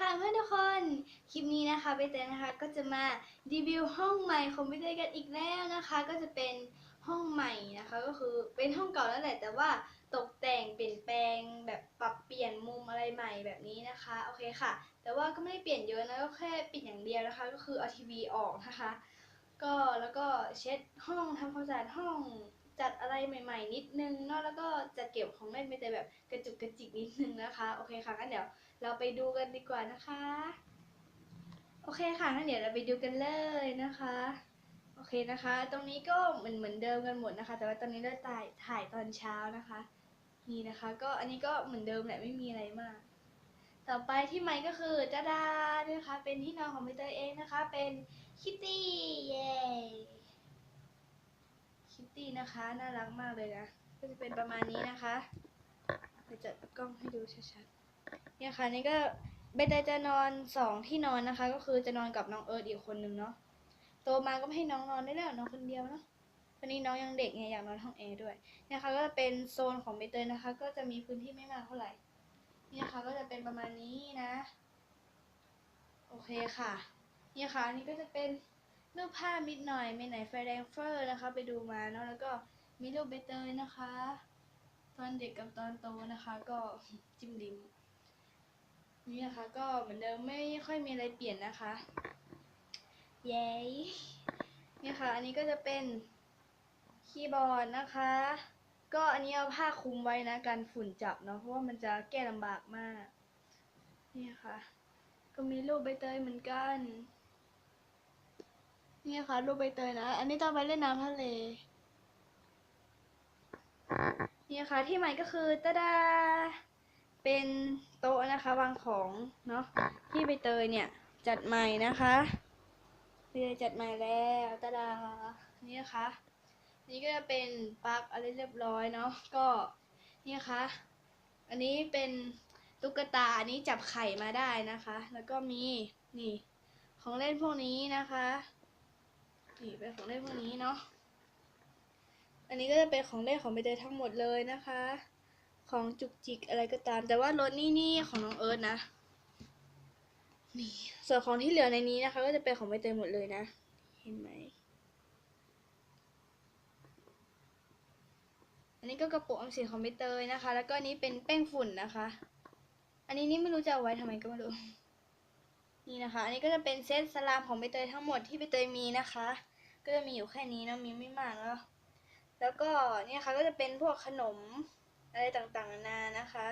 ค่ะเพื่อนทุกคน คลิปนี้นะคะใบเตยนะคะก็จะมารีวิวห้องใหม่ของใบเตยกันอีกแล้วนะคะ ก็จะเป็นห้องใหม่นะคะก็คือเป็นห้องเก่าแล้วแหละแต่ว่าตกแต่งเปลี่ยนแปลงแบบปรับเปลี่ยนมุมอะไรใหม่แบบนี้นะคะโอเคค่ะ แต่ว่าก็ไม่ได้เปลี่ยนเยอะนะก็แค่ปิดอย่างเดียวนะคะ ก็คือเอาทีวีออกนะคะ ก็แล้วก็เช็ดห้องทำความสะอาดห้อง จัดอะไรใหม่ ๆ นิดนึงเนาะแล้วก็จัดเก็บของเล่นไม่แต่แบบกระจุกกระจิกนิดนึงนะคะโอเคค่ะงั้นเดี๋ยวเราไปดูกันดีกว่านะคะ โอเคค่ะงั้นเดี๋ยวเราไปดูกันเลยนะคะโอเคนะคะ ตรงนี้ก็เหมือนเหมือนเดิมกันหมดนะคะ แต่ว่าตอนนี้เราถ่ายถ่ายตอนเช้านะคะ นี่นะคะ ก็อันนี้ก็เหมือนเดิมแหละไม่มีอะไรมากต่อไปที่ไมค์ก็คือจ้าดานะคะ เป็นที่นอนของใบเตยเองนะคะ เป็นคิตตี้เย้คิตตี้ นะคะ น่ารักมากเลยนะ ก็จะเป็นประมาณนี้นะคะเดี๋ยวจะกล้องให้ดูชัดๆ เนี่ยค่ะนี่ก็เบเตยจะนอนสองที่นอนนะคะ ก็คือจะนอนกับน้องเอิร์ธอีกคนนึงเนาะ โตมาก็ไม่ให้น้องนอนได้แล้วนอนคนเดียวเนาะวันนี้น้องยังเด็กไงอยากนอนห้องแอร์ด้วยเนี่ยค่ะก็จะเป็นโซนของเบเตยนะคะ ก็จะมีพื้นที่ไม่มากเท่าไหร่เนี่ยค่ะก็จะเป็นประมาณนี้นะ โอเคค่ะ เนี่ยค่ะอันนี้ก็จะเป็น รูปภาพนิดหน่อยมีไหนไฟแดงเฟอร์นะคะ ไปดูมาเนาะแล้วก็มีรูปเบเตยนะคะ ตอนเด็กกับตอนโตนะคะ ก็จิ้มลิ้มนี่นะคะก็เหมือนเดิมไม่ค่อยมีอะไรเปลี่ยนนะคะเย้นี่ค่ะ อันนี้ก็จะเป็นคีย์บอร์ดนะคะ ก็อันนี้เอาผ้าคลุมไว้นะกันฝุ่นจับเนาะเพราะว่ามันจะแก้ลำบากมาก นี่ค่ะ ก็มีรูปใบเตยเหมือนกัน นี่ค่ะรูปใบเตยนะ อันนี้ต้องไปเล่นน้ำทะเล นี่ค่ะที่ใหม่ก็คือตาดา เป็นโต๊ะนะคะวางของเนาะที่ใบเตยเนี่ยจัดใหม่นะคะใบเตยจัดใหม่แล้วตาดา นี่นะคะ นี่ก็จะเป็นปลั๊กอะไรเรียบร้อยเนาะ ก็นี่นะคะ อันนี้เป็นตุ๊กตา อันนี้จับไข่มาได้นะคะ แล้วก็มีนี่ของเล่นพวกนี้นะคะ นี่เป็นของเล่นพวกนี้เนาะ อันนี้ก็จะเป็นของเล่นของใบเตยทั้งหมดเลยนะคะ ของจุกจิกอะไรก็ตาม แต่ว่ารถนี่นี่ของน้องเอิร์ธนะ นี่ ส่วนของที่เหลือในนี้นะคะ ก็จะเป็นของใบเตยหมดเลยนะ เห็นไหม อันนี้ก็กระปุกออมสินของใบเตยนะคะ แล้วก็อันนี้เป็นแป้งฝุ่นนะคะ อันนี้นี่ไม่รู้จะเอาไว้ทำไมก็ไม่รู้นี่นะคะ อันนี้ก็จะเป็นเซตสลามของใบเตยทั้งหมดที่ใบเตยมีนะคะ ก็จะมีอยู่แค่นี้เนาะมีไม่มากแล้วแล้วก็เนี่ยค่ะก็จะเป็นพวกขนมอะไรต่างๆนานานะคะ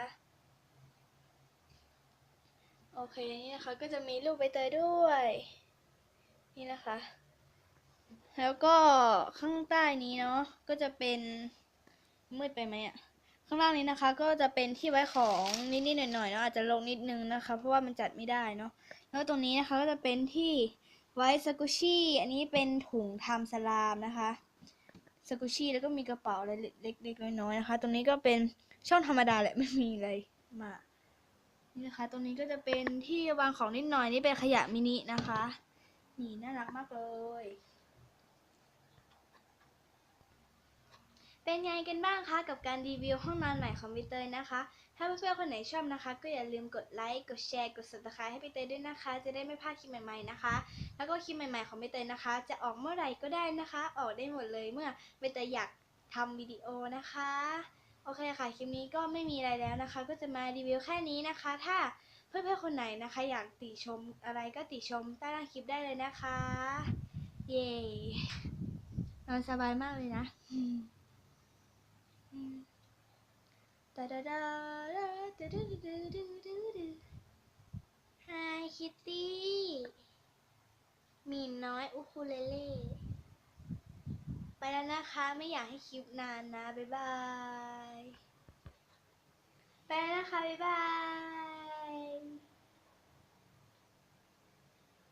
โอเคนี่นะคะก็จะมีรูปใบเตยด้วย นี่นะคะ แล้วก็ข้างใต้นี้เนาะก็จะเป็นมืดไปไหมอะข้างล่างนี้นะคะ ก็จะเป็นที่ไว้ของนิดๆหน่อยๆเนาะอาจจะลงนิดนึงนะคะ เพราะว่ามันจัดไม่ได้เนาะแล้วตรงนี้นะคะก็จะเป็นที่ ไว้สกุชี่อันนี้เป็นถุงทำสลามนะคะสกุชี่แล้วก็มีกระเป๋าอะไรเล็กๆน้อยๆนะคะ ตรงนี้ก็เป็นช่องธรรมดาแหละไม่มีอะไรมากนี่นะคะ ตรงนี้ก็จะเป็นที่วางของนิดหน่อยนี่เป็นขยะมินินะคะ นี่น่ารักมากเลย เป็นไงกันบ้างคะกับการรีวิวห้องนอนใหม่ของพี่เตยนะคะ ถ้าเพื่อนๆคนไหนชอบนะคะ ก็อย่าลืมกดไลค์ กดแชร์ กด subscribe ให้พี่เตยด้วยนะคะ จะได้ไม่พลาดคลิปใหม่ๆนะคะ แล้วก็คลิปใหม่ๆของใบเตยนะคะ จะออกเมื่อไหร่ก็ได้นะคะ ออกได้หมดเลยเมื่อใบเตยอยากทำวิดีโอนะคะ โอเคค่ะ คลิปนี้ก็ไม่มีอะไรแล้วนะคะ ก็จะมารีวิวแค่นี้นะคะ ถ้าเพื่อนๆคนไหนนะคะ อยากติชมอะไรก็ติชมใต้ล่างคลิปได้เลยนะคะ เย้นอนสบายมากเลยนะ ตาดาดาดาดาดาดาดาดาดา Hi Kitty หมีน้อยอุคูเลเล่ไปแล้วนะคะ ไม่อยากให้คลิปนานนะ บ๊ายบาย ไปแล้วนะคะ บ๊ายบาย